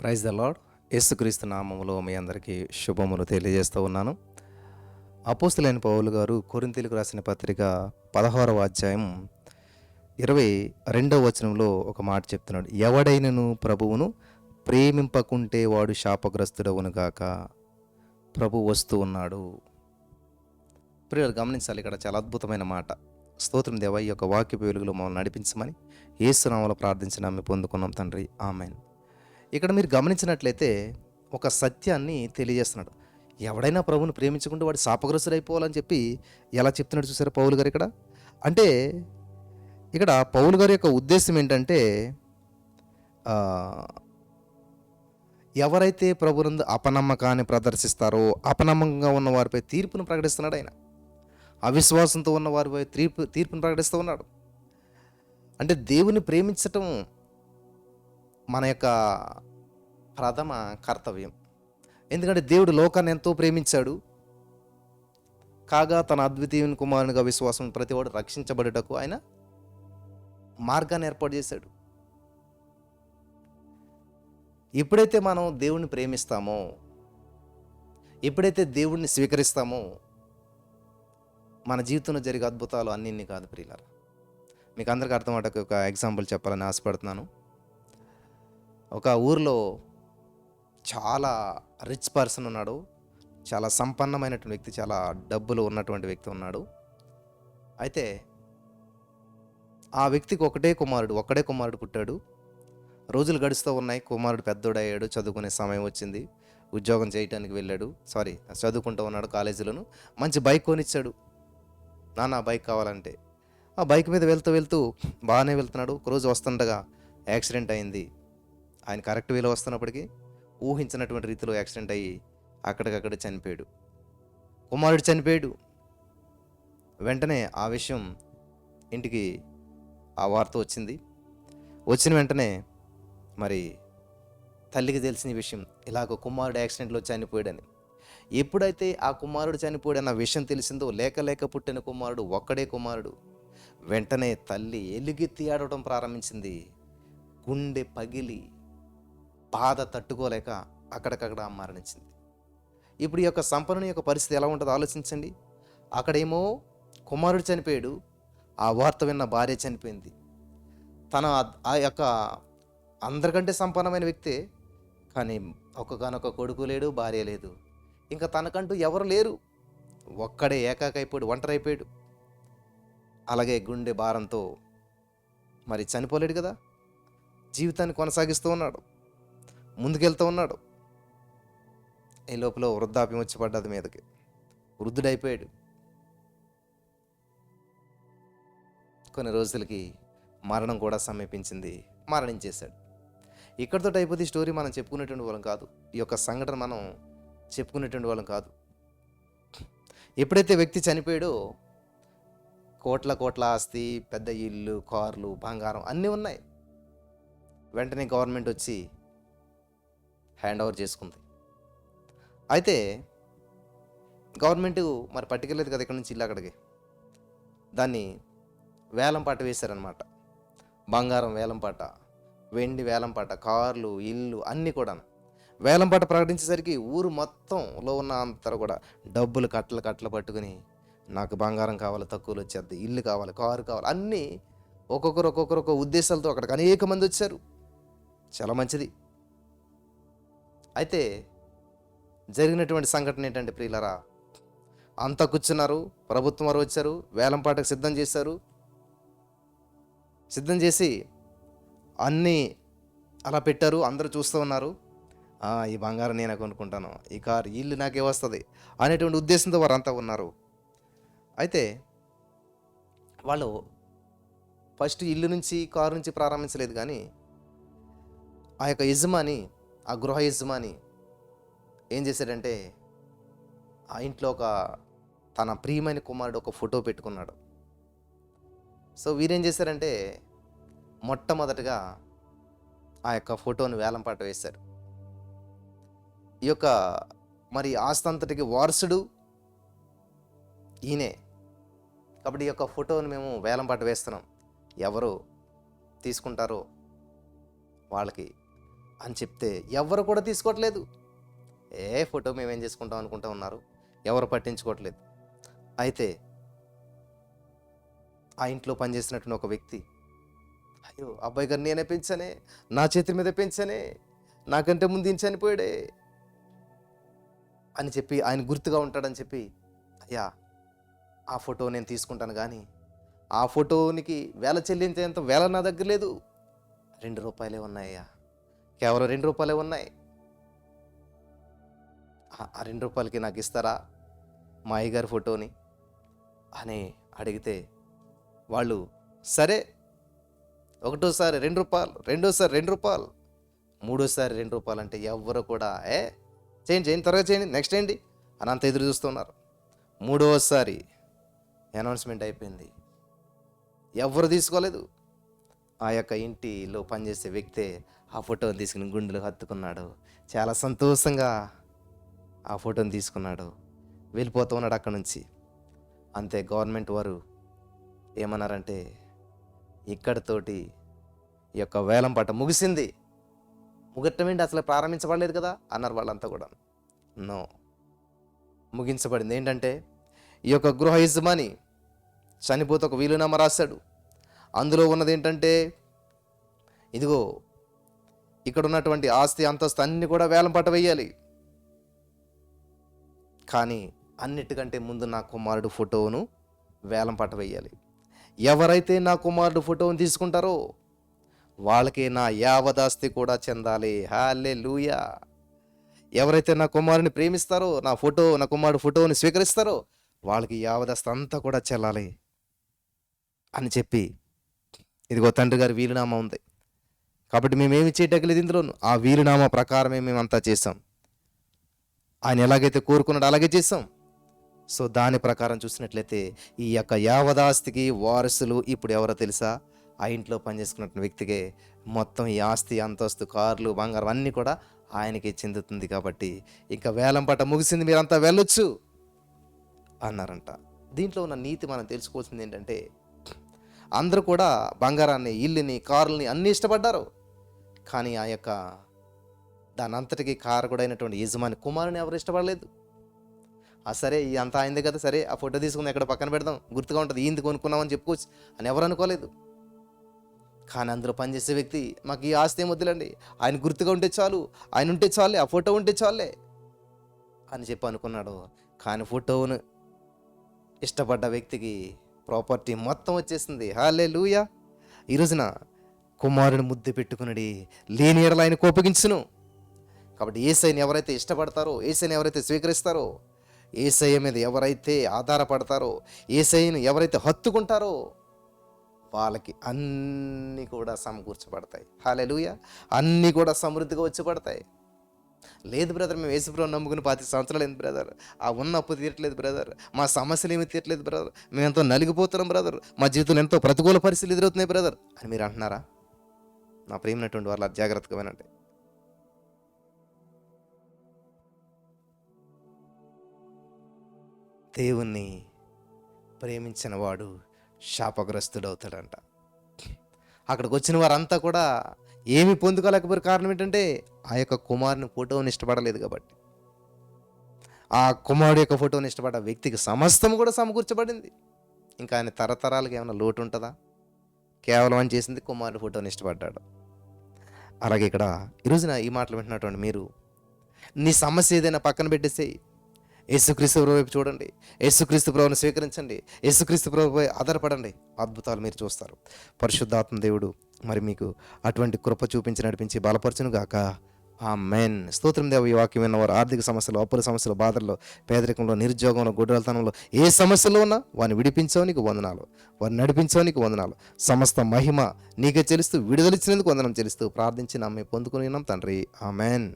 Praise the lord యేసుక్రీస్తు నామములో మీ అందరికీ శుభములు తెలియజేస్తూ ఉన్నాను. అపోస్తులైన పౌలు గారు కొరింతీలకు రాసిన పత్రిక పదహారవ అధ్యాయం ఇరవై రెండవ వచనంలో ఒక మాట చెప్తున్నాడు. ఎవడైనను ప్రభువును ప్రేమింపకుంటే వాడు శాపగ్రస్తుడవును గాక. ప్రభు వస్తూ ఉన్నాడు. ప్రియులు గమనించాలి ఇక్కడ చాలా అద్భుతమైన మాట. స్తోత్రం దేవ ఈ యొక్క వాక్య వెలుగులో మమ్మల్ని నడిపించమని ఏసునామలో ప్రార్థించిన ఆమె పొందుకున్నాం తండ్రి. ఆమెను. ఇక్కడ మీరు గమనించినట్లయితే ఒక సత్యాన్ని తెలియజేస్తున్నాడు. ఎవడైనా ప్రభువుని ప్రేమించకుండా వాడు శాపగ్రస్తుడైపోవాలని చెప్పి ఎలా చెప్తున్నాడు చూసారు పౌలు గారు ఇక్కడ? అంటే ఇక్కడ పౌలు గారి యొక్క ఉద్దేశం ఏంటంటే ఎవరైతే ప్రభునందు అపనమ్మకాన్ని ప్రదర్శిస్తారో అపనమ్మకంగా ఉన్న వారిపై తీర్పును ప్రకటిస్తున్నాడు ఆయన. అవిశ్వాసంతో ఉన్న వారిపై తీర్పు తీర్పును ప్రకటిస్తూ ఉన్నాడు. అంటే దేవుని ప్రేమించటం మన యొక్క ప్రథమ కర్తవ్యం. ఎందుకంటే దేవుడు లోకాన్ని ఎంతో ప్రేమించాడు. కాగా తన అద్వితీయుని కుమారునిగా విశ్వాసం ప్రతివాడు రక్షించబడుటకు ఆయన మార్గాన్ని ఏర్పాటు చేశాడు. ఎప్పుడైతే మనం దేవుణ్ణి ప్రేమిస్తామో ఎప్పుడైతే దేవుణ్ణి స్వీకరిస్తామో మన జీవితంలో జరిగే అద్భుతాలు అన్నిన్ని కాదు ప్రియులారా. మీకు అందరికీ అర్థమయ్యేటకు ఒక ఎగ్జాంపుల్ చెప్పాలని ఆశపడుతున్నాను. ఒక ఊర్లో చాలా రిచ్ పర్సన్ ఉన్నాడు. చాలా సంపన్నమైనటువంటి వ్యక్తి చాలా డబ్బులు ఉన్నటువంటి వ్యక్తి ఉన్నాడు. అయితే ఆ వ్యక్తికి ఒకటే కుమారుడు ఒకటే కుమారుడు పుట్టాడు. రోజులు గడుస్తూ ఉన్నాయి. కుమారుడు పెద్దోడయ్యాడు చదువుకునే సమయం వచ్చింది. ఉద్యోగం చేయటానికి వెళ్ళాడు. సారీ చదువుకుంటూ ఉన్నాడు కాలేజీలోను. మంచి బైక్ కొనిచ్చాడు. నాన్న బైక్ కావాలంటే. ఆ బైక్ మీద వెళ్తూ వెళ్తూ బాగానే వెళ్తున్నాడు. ఒక రోజు వస్తుండగా యాక్సిడెంట్ అయింది. ఆయన కరెక్ట్ వేలో వస్తున్నప్పటికీ ఊహించినటువంటి రీతిలో యాక్సిడెంట్ అయ్యి అక్కడికక్కడ చనిపోయాడు. కుమారుడు చనిపోయాడు. వెంటనే ఆ విషయం ఇంటికి ఆ వార్త వచ్చింది. వచ్చిన వెంటనే మరి తల్లికి తెలిసిన విషయం ఇలాగ కుమారుడు యాక్సిడెంట్లో చనిపోయాడని. ఎప్పుడైతే ఆ కుమారుడు చనిపోయాడన్న విషయం తెలిసిందో లేక లేక పుట్టిన కుమారుడు ఒక్కడే కుమారుడు. వెంటనే తల్లి ఎలుగెత్తి ఆడటం ప్రారంభించింది. గుండె పగిలి బాధ తట్టుకోలేక అక్కడికక్కడ మరణించింది. ఇప్పుడు ఈ యొక్క సంపన్నుని యొక్క పరిస్థితి ఎలా ఉంటుందో ఆలోచించండి. అక్కడేమో కుమారుడు చనిపోయాడు. ఆ వార్త విన్న భార్య చనిపోయింది. తన ఆ- యొక్క అందరికంటే సంపన్నమైన వ్యక్తే కానీ ఒక్కగానొక్క కొడుకు లేడు భార్య లేదు. ఇంకా తనకంటూ ఎవరు లేరు. ఒక్కడే ఏకాకైపోయాడు ఒంటరి అయిపోయాడు అలాగే గుండె భారంతో మరి చనిపోలేడు కదా. జీవితాన్ని కొనసాగిస్తూ ఉన్నాడు. ముందుకెళ్తూ ఉన్నాడు. ఈ లోపల వృద్ధాప్యం వచ్చి పడ్డది మీదకి. వృద్ధుడైపోయాడు. కొన్ని రోజులకి మరణం కూడా సమీపించింది మరణించేశాడు. ఇక్కడితో అయిపోతే స్టోరీ మనం చెప్పుకునేటువంటి వాళ్ళం కాదు. ఈ యొక్క సంఘటన మనం చెప్పుకునేటువంటి వాళ్ళం కాదు. ఎప్పుడైతే వ్యక్తి చనిపోయాడో కోట్ల కోట్ల ఆస్తి పెద్ద ఇల్లు కార్లు బంగారం అన్నీ ఉన్నాయి. వెంటనే గవర్నమెంట్ వచ్చి హ్యాండ్ ఓవర్ చేసుకుంది. అయితే గవర్నమెంట్ మరి పట్టుకెళ్ళలేదు కదా ఇక్కడ నుంచి ఇల్లు అక్కడికి. దాన్ని వేలం పాట వేశారనమాట బంగారం వేలం పాట వెండి వేలం పాట కార్లు ఇల్లు అన్నీ కూడా వేలం పాట ప్రకటించేసరికి ఊరు మొత్తంలో ఉన్న అంతా కూడా డబ్బులు కట్టలు కట్టలు పట్టుకుని నాకు బంగారం కావాలి తక్కువలో వచ్చేది ఇల్లు కావాలి కారు కావాలి అన్నీ ఒక్కొక్కరు ఒక్కొక్కరు ఒక్కొక్క ఉద్దేశాలతో అక్కడికి అనేక మంది వచ్చారు. చాలా మంచిది. అయితే జరిగినటువంటి సంఘటన ఏంటంటే ప్రియులరా? అంతా కూర్చున్నారు ప్రభుత్వం వారు వచ్చారు వేలంపాటకు సిద్ధం చేశారు. సిద్ధం చేసి అన్నీ అలా పెట్టారు అందరూ చూస్తూ ఉన్నారు. ఈ బంగారం నేను కొనుక్కుంటాను. ఈ కారు ఇల్లు నాకే వస్తుంది అనేటువంటి ఉద్దేశంతో వారంతా ఉన్నారు. అయితే వాళ్ళు ఫస్ట్ ఇల్లు నుంచి కారు నుంచి ప్రారంభించలేదు కానీ ఆ యొక్క యజమాని ఆ గృహ యజమాని ఏం చేశాడంటే ఆ ఇంట్లో ఒక తన ప్రియమైన కుమారుడు ఒక ఫోటో పెట్టుకున్నాడు. సో వీరేం చేశారంటే మొట్టమొదటగా ఆ యొక్క ఫోటోని వేలంపాట వేశారు. ఈ యొక్క మరి ఆస్తంతటికి వారసుడు ఈయనే. కాబట్టి ఈ యొక్క ఫోటోని మేము వేలంపాట వేస్తున్నాం. ఎవరు తీసుకుంటారో వాళ్ళకి అని చెప్తే ఎవరు కూడా తీసుకోవట్లేదు. ఏ ఫోటో మేమేం చేసుకుంటాం అనుకుంటా ఉన్నారు? ఎవరు పట్టించుకోవట్లేదు. అయితే ఆ ఇంట్లో పనిచేసినటువంటి ఒక వ్యక్తి అయ్యో అబ్బాయి గారు నేనే పెంచానే నా చేతి మీద పెంచానే నాకంటే ముందు ఈయన చనిపోయాడే అని చెప్పి ఆయన గుర్తుగా ఉంటాడని చెప్పి అయ్యా ఆ ఫోటో నేను తీసుకుంటాను కానీ ఆ ఫోటోనికి వేల చెల్లించేంత వేల నా దగ్గర లేదు. రెండు రూపాయలే ఉన్నాయ్యా. కేవలం రెండు రూపాయలే ఉన్నాయి. ఆ- రెండు రూపాయలకి నాకు ఇస్తారా మా అయ్యగారి ఫోటోని? అని అడిగితే వాళ్ళు సరే ఒకటోసారి రెండు రూపాయలు రెండోసారి రెండు రూపాయలు మూడోసారి రెండు రూపాయలు అంటే ఎవ్వరు కూడా ఏ చేయండి చేయండి త్వరగా చేయండి నెక్స్ట్ ఏంటి అని అంత ఎదురు చూస్తున్నారు. మూడోసారి అనౌన్స్మెంట్ అయిపోయింది. ఎవరు తీసుకోలేదు. ఆ యొక్క ఇంటిలో పనిచేసే వ్యక్తే ఆ ఫోటోని తీసుకుని గుండెలు హత్తుకున్నాడు. చాలా సంతోషంగా ఆ ఫోటోని తీసుకున్నాడు. వెళ్ళిపోతూ ఉన్నాడు అక్కడ నుంచి. అంతే గవర్నమెంట్ వారు ఏమన్నారంటే ఇక్కడితోటి ఈ యొక్క వేలం పాట ముగిసింది. ముగట్టం ఏంటి? అసలు ప్రారంభించబడలేదు కదా? అన్నారు వాళ్ళంతా కూడా. నో. ముగించబడింది. ఏంటంటే ఈ యొక్క గృహ యజమాని చనిపోతే ఒక వీలునామా రాశాడు. అందులో ఉన్నది ఏంటంటే ఇదిగో ఇక్కడ ఉన్నటువంటి ఆస్తి అంతస్తు అన్ని కూడా వేలం పాట వేయాలి కానీ అన్నిటికంటే ముందు నా కుమారుడు ఫోటోను వేలం పాట వేయాలి ఎవరైతే నా కుమారుడు ఫోటోను తీసుకుంటారో వాళ్ళకి నా యావదాస్తి కూడా చెందాలి. హాలే లూయా ఎవరైతే నా కుమారుని ప్రేమిస్తారో నా ఫోటో నా కుమారుడు ఫోటోని స్వీకరిస్తారో వాళ్ళకి యావదాస్తి అంతా కూడా చెల్లాలి అని చెప్పి ఇదిగో తండ్రి గారి వీలునామా ఉంది. కాబట్టి మేమేమి చేయటగలేదు ఇందులోను. ఆ వీలునామా ప్రకారమే మేమంతా చేసాం ఆయన ఎలాగైతే కోరుకున్నాడో అలాగే చేసాం సో దాని ప్రకారం చూసినట్లయితే ఈ యొక్క యావదాస్తికి వారసులు ఇప్పుడు ఎవరో తెలుసా? ఆ ఇంట్లో పనిచేసుకున్న వ్యక్తికే మొత్తం ఈ ఆస్తి అంతస్తు కార్లు బంగారం అన్నీ కూడా ఆయనకి చెందుతుంది కాబట్టి ఇంకా వేలం పట ముగిసింది మీరంతా వెళ్ళొచ్చు అన్నారంట. దీంట్లో ఉన్న నీతి మనం తెలుసుకోవాల్సింది ఏంటంటే అందరూ కూడా బంగారాన్ని ఇల్లుని కారుల్ని అన్నీ ఇష్టపడ్డారు. కానీ ఆ యొక్క దాని అంతటికి కారకుడైనటువంటి యజమాని కుమారుని ఎవరు ఇష్టపడలేదు. ఆ సరే ఈ అంతా అయింది కదా సరే ఆ ఫోటో తీసుకుని ఎక్కడ పక్కన పెడదాం గుర్తుగా ఉంటుంది ఈంది కొనుక్కున్నామని చెప్పుకోవచ్చు అని ఎవరు అనుకోలేదు. కానీ అందులో పనిచేసే వ్యక్తి మాకు ఈ ఆస్తి ఏం వద్దులండి ఆయన గుర్తుగా ఉంటే చాలు ఆయన ఉంటే చాలే ఆ ఫోటో ఉంటే చాలే అని చెప్పి అనుకున్నాడు. కానీ ఫోటోను ఇష్టపడ్డ వ్యక్తికి ప్రాపర్టీ మొత్తం వచ్చేసింది. హాలే లూయా ఈ రోజున కుమారుని ముద్దు పెట్టుకునడి లేని ఎడల ఆయన కోపగించును. కాబట్టి ఏసైని ఎవరైతే ఇష్టపడతారో ఏసైని ఎవరైతే స్వీకరిస్తారో ఏసఐ మీద ఎవరైతే ఆధారపడతారో ఏసైని ఎవరైతే హత్తుకుంటారో వాళ్ళకి అన్నీ కూడా సమకూర్చబడతాయి. హాలెలుయ అన్నీ కూడా సమృద్ధిగా వచ్చి పడతాయి. లేదు బ్రదర్ మేము యేసుప్రభు నమ్ముకుని పాతి సంవత్సరాలు ఏంది బ్రదర్. ఆ ఉన్న అప్పు తీరట్లేదు బ్రదర్. మా సమస్యలు ఏమి తీరట్లేదు బ్రదర్. మేము ఎంతో నలిగిపోతున్నాం బ్రదర్. మా జీవితంలో ఎంతో ప్రతికూల పరిస్థితులు ఎదురవుతున్నాయి బ్రదర్. అని మీరు అంటున్నారా? నా ప్రేమైనటువంటి వాళ్ళు అది జాగ్రత్తగా వినండి. దేవుణ్ణి ప్రేమించిన వాడు శాపగ్రస్తుడవుతాడంట. అక్కడికి వచ్చిన వారంతా కూడా ఏమి పొందుకోలేకపోయారు కారణం ఏంటంటే ఆ యొక్క కుమారుని ఫోటోని ఇష్టపడలేదు కాబట్టి. ఆ కుమారుడు యొక్క ఫోటోని ఇష్టపడ్డ వ్యక్తికి సమస్తం కూడా సమకూర్చబడింది. ఇంకా ఆయన తరతరాలకు ఏమైనా లోటు ఉంటుందా? కేవలం అని చేసింది కుమారుడు ఫోటోని ఇష్టపడ్డాడు. అలాగే ఇక్కడ ఈరోజున ఈ మాటలు వింటున్నటువంటి మీరు నీ సమస్య ఏదైనా పక్కన పెట్టేసేయి యేసుక్రీస్తు ప్రభు వైపు చూడండి యేసుక్రీస్తు ప్రభుని స్వీకరించండి యేసుక్రీస్తు ప్రభుపై ఆధారపడండి అద్భుతాలు మీరు చూస్తారు. పరిశుద్ధాత్మ దేవుడు మరి మీకు అటువంటి కృప చూపించి నడిపించి బలపరచును గాక ఆ మెయిన్ స్తోత్రం దేవ ఈ వాక్యం విన్నవారు. ఆర్థిక సమస్యలు అప్పుల సమస్యలు బాధల్లో పేదరికంలో నిరుద్యోగంలో గుడ్డలతనంలో ఏ సమస్యలో ఉన్నా వారిని విడిపించవనికి వందనాలు. వారిని నడిపించవనికి వందనాలు. సమస్త మహిమ నీకే చెల్లిస్తూ విడుదలిచ్చినందుకు వందనం చెల్లిస్తూ ప్రార్థించి నమ్మి పొందుకుని ఉన్నాం తండ్రి. ఆ మెయిన్